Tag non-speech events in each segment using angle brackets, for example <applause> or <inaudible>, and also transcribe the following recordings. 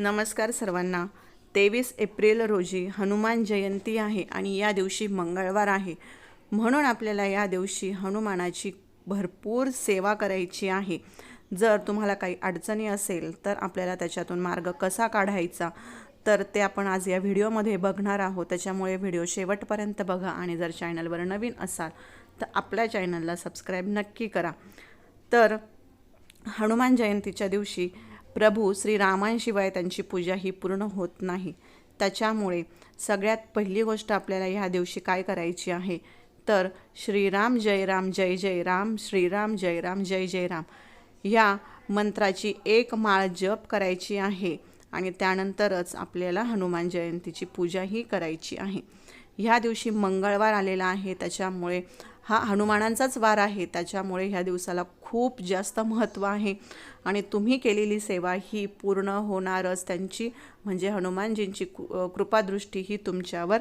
नमस्कार सर्वांना. तेवीस एप्रिल रोजी हनुमान जयंती आहे आणि या दिवशी मंगळवार आहे. म्हणून आपल्याला या दिवशी हनुमानाची भरपूर सेवा करायची आहे. जर तुम्हाला काही अडचणी असेल तर आपल्याला त्याच्यातून मार्ग कसा काढायचा तर ते आपण आज या व्हिडिओमध्ये बघणार आहोत. त्याच्यामुळे व्हिडिओ शेवटपर्यंत बघा आणि जर चॅनलवर नवीन असाल तर आपल्या चॅनलला सबस्क्राईब नक्की करा. तर हनुमान जयंतीच्या दिवशी प्रभू श्रीरामांशिवाय त्यांची पूजा ही पूर्ण होत नाही. त्याच्यामुळे सगळ्यात पहिली गोष्ट आपल्याला ह्या दिवशी काय करायची आहे? तर श्रीराम जय राम जय जय राम श्रीराम जय राम जय जय राम या मंत्राची एक माळ जप करायची आहे आणि त्यानंतरच आपल्याला हनुमान जयंतीची पूजाही करायची आहे. ह्या दिवशी मंगळवार आलेला आहे त्याच्यामुळे हा हनुमानांचाच वार आहे. त्याच्यामुळे ह्या दिवसाला खूप जास्त महत्त्व आहे. आणि तुम्ही केलेली सेवा ही पूर्ण होणारच. त्यांची म्हणजे हनुमानजींची कृपादृष्टी ही तुमच्यावर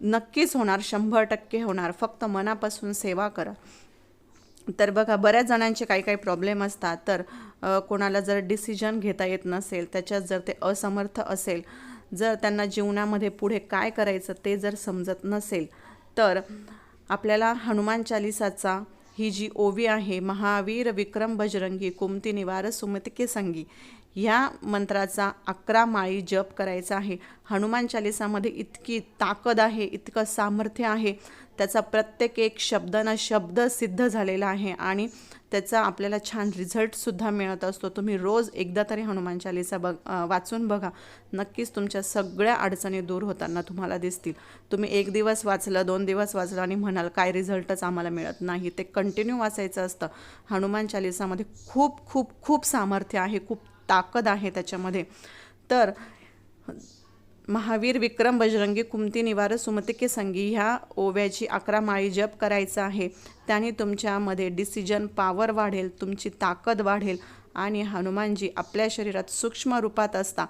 नक्कीच होणार. शंभर टक्के होणार. फक्त मनापासून सेवा करा. तर बघा बऱ्याच जणांचे काही काही प्रॉब्लेम असतात. तर कोणाला जर डिसिजन घेता येत नसेल त्याच्यात जर ते असमर्थ असेल जर त्यांना जीवनामध्ये पुढे काय करायचं ते जर समजत नसेल तर आपल्याला हनुमान चालिसाचा ही जी ओवी आहे महावीर विक्रम बजरंगी कुमती निवार सुमतिके संगी ह्या मंत्राचा अकरा माळी जप करायचा आहे. हनुमान चालिसामध्ये इतकी ताकद आहे इतकं सामर्थ्य आहे त्याचा प्रत्येक एक शब्द ना शब्द सिद्ध झालेला आहे आणि त्याचा आपल्याला छान रिझल्टसुद्धा मिळत असतो. तुम्ही रोज एकदा तरी हनुमान चालिसा बघ वाचून बघा. नक्कीच तुमच्या सगळ्या अडचणी दूर होताना तुम्हाला दिसतील. तुम्ही एक दिवस वाचलं दोन दिवस वाचलं आणि म्हणाल काय रिझल्टच आम्हाला मिळत नाही. ते कंटिन्यू वाचायचं असतं. हनुमान चालिसामध्ये खूप खूप खूप सामर्थ्य आहे खूप ताकद आहे त्याच्यामध्ये. तर महावीर विक्रम बजरंगी कुमती निवार सुमतिके संगी ह्या ओव्याची अकरा माळी जप करायचा आहे. त्याने तुमच्यामध्ये डिसिजन पॉवर वाढेल तुमची ताकद वाढेल आणि हनुमानजी आपल्या शरीरात सूक्ष्म रूपात असता.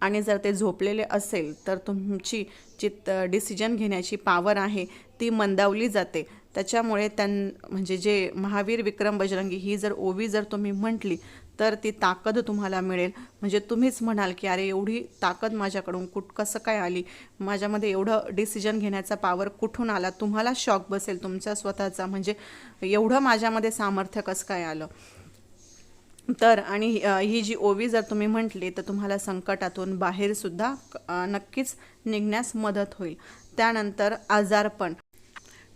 आणि जर ते झोपलेले असेल तर तुमची जी डिसिजन घेण्याची पॉवर आहे. ती मंदावली जाते. त्याच्यामुळे त्यां म्हणजे जे महावीर विक्रम बजरंगी ही जर ओवी जर तुम्ही म्हटली तर ती ताकद तुम्हाला मिळेल. म्हणजे तुम्हीच म्हणाल की अरे एवढी ताकद माझ्याकडून कुठ कसं काय आली? माझ्यामध्ये एवढं डिसिजन घेण्याचा पावर कुठून आला? तुम्हाला शॉक बसेल तुमचा स्वतःचा. म्हणजे एवढं माझ्यामध्ये सामर्थ्य कसं काय आलं? तर आणि ही जी ओवी जर तुम्ही म्हटली तर तुम्हाला संकटातून बाहेरसुद्धा नक्कीच निघण्यास मदत होईल. त्यानंतर आजारपण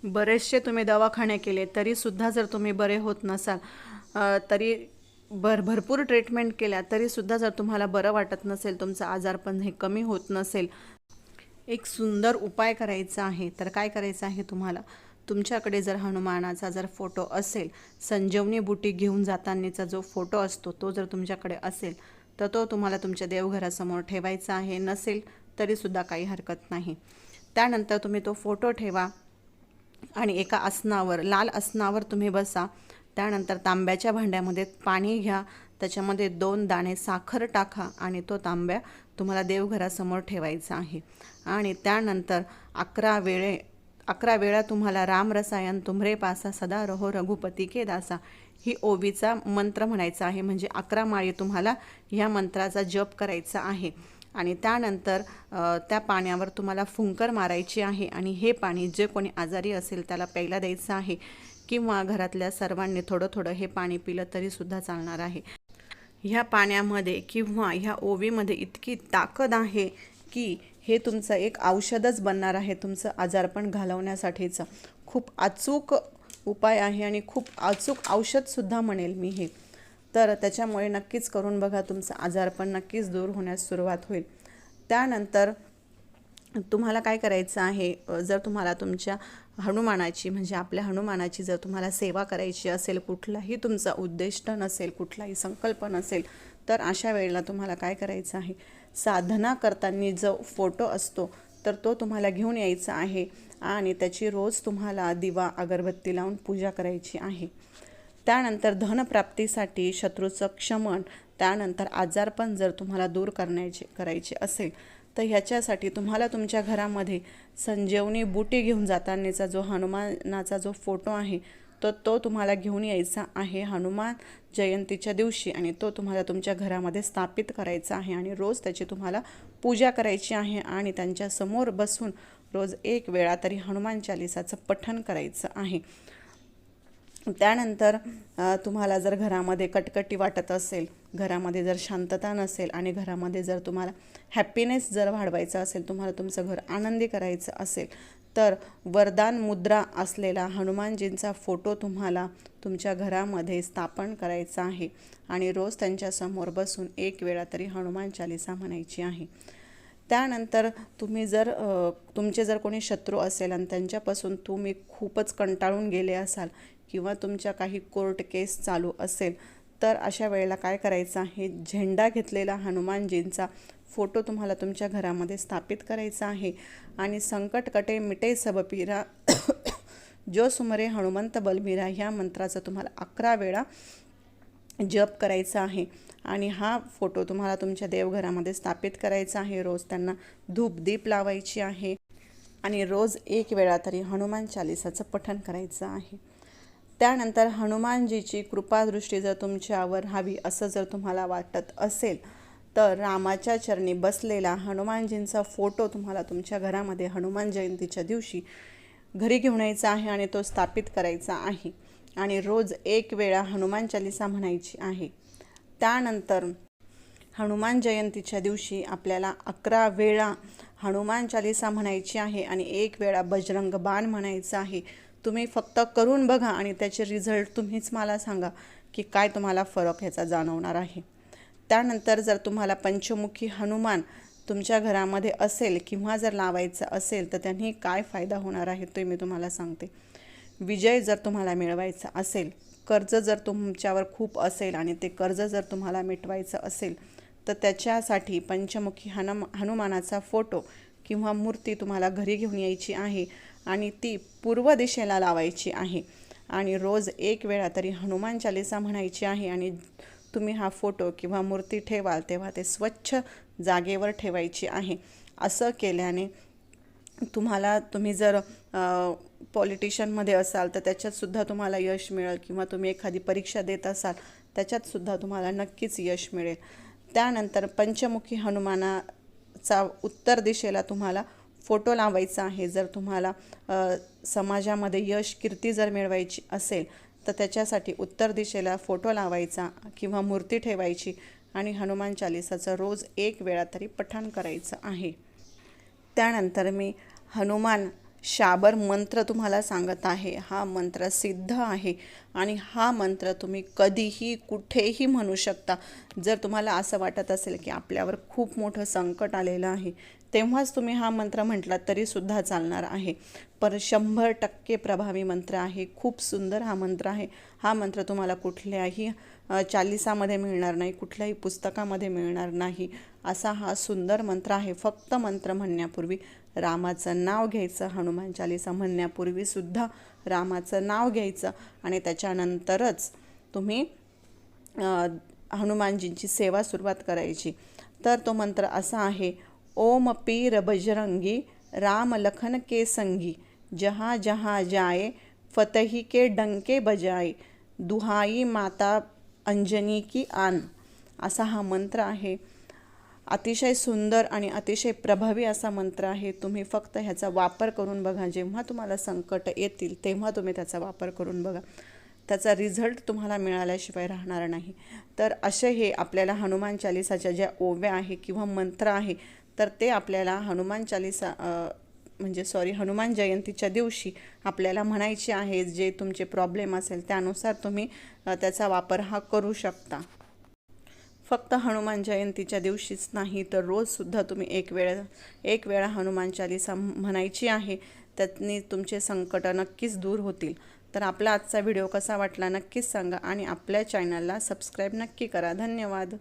बरेचसे तुम्ही दवाखाने केले तरीसुद्धा जर तुम्ही बरे होत नसाल तरी भर भरपूर ट्रीटमेंट केल्या तरीसुद्धा जर तुम्हाला बरं वाटत नसेल तुमचं आजारपण हे कमी होत नसेल एक सुंदर उपाय करायचा आहे तर काय करायचं आहे तुम्हाला? तुमच्याकडे जर हनुमानाचा जर फोटो असेल संजीवनी बुटी घेऊन जातानाचा जो फोटो असतो तो जर तुमच्याकडे असेल तर तो तुम्हाला तुमच्या देवघरासमोर ठेवायचा आहे नसेल तरीसुद्धा काही हरकत नाही. त्यानंतर तुम्ही तो फोटो ठेवा आणि एका आसनावर लाल आसनावर तुम्ही बसा. त्यानंतर तांब्याच्या भांड्यामध्ये पाणी घ्या त्याच्यामध्ये दोन दाणे साखर टाका आणि तो तांब्या तुम्हाला देवघरासमोर ठेवायचा आहे. आणि त्यानंतर अकरा वेळे अकरा वेळा तुम्हाला राम रसायन तुमरे पासा सदा रहो रघुपती के दासा ही ओवीचा मंत्र म्हणायचा आहे. म्हणजे अकरा माळी तुम्हाला ह्या मंत्राचा जप करायचा आहे. आणि त्यानंतर त्या पाण्यावर तुम्हाला फुंकर मारायची आहे आणि हे पाणी जे कोणी आजारी असेल त्याला प्यायला द्यायचं आहे किंवा घरातल्या सर्वांनी थोडं थोडं हे पाणी पिलं तरीसुद्धा चालणार आहे. ह्या पाण्यामध्ये किंवा ह्या ओवीमध्ये इतकी ताकद आहे की हे तुमचं एक औषधच बनणार आहे तुमचं आजारपण घालवण्यासाठीचं. खूप अचूक उपाय आहे आणि खूप अचूक औषधसुद्धा म्हणेल मी हे. तर त्याच्यामुळे नक्कीच करून बघा तुमचं आजारपण नक्कीच दूर होण्यास सुरुवात होईल. त्यानंतर तुम्हाला काय करायचं आहे? जर तुम्हाला तुमच्या हनुमानाची म्हणजे आपल्या हनुमानाची जर तुम्हाला सेवा करायची असेल कुठलाही तुमचा उद्दिष्ट नसेल कुठलाही संकल्प नसेल तर अशा वेळेला तुम्हाला काय करायचं आहे? साधना करताना जो फोटो असतो तर तो तुम्हाला घेऊन यायचा आहे आणि त्याची रोज तुम्हाला दिवा अगरबत्ती लावून पूजा करायची आहे. त्यानंतर धनप्राप्तीसाठी शत्रूचं क्षमन त्यानंतर आजारपण जर तुम्हाला दूर करण्याचे करायचे असेल तर ह्याच्यासाठी तुम्हाला तुमच्या घरामध्ये संजीवनी बुटी घेऊन जातानाचा जो हनुमानाचा जो फोटो आहे तर तो तुम्हाला घेऊन यायचा आहे हनुमान जयंतीच्या दिवशी आणि तो तुम्हाला तुमच्या घरामध्ये स्थापित करायचा आहे आणि रोज त्याची तुम्हाला पूजा करायची आहे आणि त्यांच्यासमोर बसून रोज एक वेळा तरी हनुमान चालिसाचं पठण करायचं आहे. त्यानंतर तुम्हाला जर घरामध्ये कटकटी वाटत असेल घरामध्ये जर शांतता नसेल आणि घरामध्ये जर तुम्हाला हॅपीनेस जर वाढवायचं असेल तुम्हाला तुमचं घर आनंदी करायचं असेल तर वरदान मुद्रा असलेला हनुमानजींचा फोटो तुम्हाला तुमच्या घरामध्ये स्थापन करायचा आहे आणि रोज त्यांच्यासमोर बसून एक वेळा तरी हनुमान चालिसा म्हणायची आहे. त्यानंतर तुम्ही जर तुमचे जर कोणी शत्रू असेल आणि त्यांच्यापासून तुम्ही खूपच कंटाळून गेले असाल किंवा तुमच्या काही कोर्ट केस चालू असेल तर अशा वेळेला काय करायचं आहे? झेंडा घेतलेला हनुमानजींचा फोटो तुम्हाला तुमच्या घरामध्ये स्थापित करायचा आहे. आणि संकट कटे मिटे सबपिरा <coughs> जो सुमरे हनुमंत बलबीरा ह्या मंत्राचं तुम्हाला अकरा वेळा जप करायचा आहे. आणि हा फोटो तुम्हाला तुमच्या देवघरामध्ये स्थापित करायचा आहे. रोज त्यांना धूप दीप लावायची आहे. आणि रोज एक वेळा तरी हनुमान चालिसाचं पठण करायचं आहे. त्यानंतर हनुमानजीची कृपादृष्टी जर तुमच्यावर हवी असं जर तुम्हाला वाटत असेल तर रामाच्या चरणी बसलेला हनुमानजींचा फोटो तुम्हाला तुमच्या घरामध्ये हनुमान जयंतीच्या दिवशी घरी घेऊन यायचा आहे आणि तो स्थापित करायचा आहे. आणि रोज एक वेळा हनुमान चालिसा म्हणायची आहे. त्यानंतर हनुमान जयंतीच्या दिवशी आपल्याला अकरा वेळा हनुमान चालिसा म्हणायची आहे आणि एक वेळा बजरंग बाण म्हणायचा आहे. तुम्ही फक्त करून बघा आणि त्याचे रिझल्ट तुम्हीच मला सांगा की काय तुम्हाला फरक ह्याचा जाणवणार आहे. त्यानंतर जर तुम्हाला पंचमुखी हनुमान तुमच्या घरामध्ये असेल किंवा जर लावायचं असेल तर त्यांनी काय फायदा होणार आहे ते मी तुम्हाला सांगते. विजय जर तुम्हाला मिळवायचा असेल कर्ज जर तुमच्यावर खूप असेल आणि ते कर्ज जर तुम्हाला मिटवायचं असेल तर त्याच्यासाठी पंचमुखी हनुम हनुमानाचा फोटो किंवा मूर्ती तुम्हाला घरी घेऊन यायची आहे. आणि ती पूर्व दिशेला लावायची आहे. आणि रोज एक वेळा तरी हनुमान चालिसा म्हणायची आहे आणि तुम्ही हा फोटो किंवा मूर्ती ठेवाल तेव्हा ते स्वच्छ जागेवर ठेवायची आहे. असं केल्याने तुम्हाला तुम्ही जर पॉलिटिशियनमध्ये असाल तर त्याच्यातसुद्धा तुम्हाला यश मिळेल किंवा तुम्ही एखादी परीक्षा देत असाल त्याच्यातसुद्धा तुम्हाला नक्कीच यश मिळेल. त्यानंतर पंचमुखी हनुमानाचा उत्तर दिशेला तुम्हाला फोटो लावायचा आहे. जर तुम्हाला समाजामध्ये यश कीर्ती जर मिळवायची असेल तर त्याच्यासाठी उत्तर दिशेला फोटो लावायचा किंवा मूर्ती ठेवायची आणि हनुमान चालिसाचं रोज एक वेळा तरी पठण करायचं आहे. त्यानंतर मी हनुमान शाबर मंत्र तुम्हाला सांगत आहे. हा मंत्र सिद्ध आहे आणि हा मंत्र तुम्ही कधीही कुठेही म्हणू शकता. जर तुम्हाला असं वाटत असेल की आपल्यावर खूप मोठं संकट आलेलं आहे तेव्हाच तुम्ही हा मंत्र म्हटलात तरीसुद्धा चालणार आहे. पर शंभर टक्के प्रभावी मंत्र आहे. खूप सुंदर हा मंत्र आहे. हा मंत्र तुम्हाला कुठल्याही चालिसामध्ये मिळणार नाही कुठल्याही पुस्तकामध्ये मिळणार नाही. असा हा सुंदर मंत्र आहे. फक्त मंत्र म्हणण्यापूर्वी रामाचं नाव घ्यायचं हनुमान चालिसा म्हणण्यापूर्वी सुद्धा रामाचं नाव घ्यायचं आणि त्याच्यानंतरच तुम्ही हनुमानजींची सेवा सुरुवात करायची. तर तो मंत्र असा आहे ओम पीर बजरंगी राम लखन के संगी जहा जहा जाए फतही के डंके बजाए दुहाई माता अंजनी की आन. असा हा मंत्र आहे. अतिशय सुंदर आणि अतिशय प्रभावी असा मंत्र आहे. तुम्ही फक्त ह्याचा वापर करून बघा. जेव्हा तुम्हाला संकट येतील तेव्हा तुम्ही त्याचा वापर करून बघा. त्याचा रिझल्ट तुम्हाला मिळाल्याशिवाय राहणार नाही. तर असे हे आपल्याला हनुमान चालिसाच्या ज्या ओव्या आहे किंवा मंत्र आहे तर ते आपल्याला हनुमान चालिसा म्हणजे सॉरी हनुमान जयंतीच्या दिवशी आपल्याला म्हणायचे आहे जे तुमचे प्रॉब्लेम असेल त्यानुसार तुम्ही त्याचा वापर हा करू शकता. फक्त हनुमान जयंतीच्या दिवशीच नाही तर रोजसुद्धा तुम्ही एक वेळा एक वेळा हनुमान चालिसा म्हणायची आहे त्यातनी तुमचे संकट नक्कीच दूर होतील. तर आपला आजचा व्हिडिओ कसा वाटला नक्कीच सांगा आणि आपल्या चॅनलला सबस्क्राईब नक्की करा. धन्यवाद.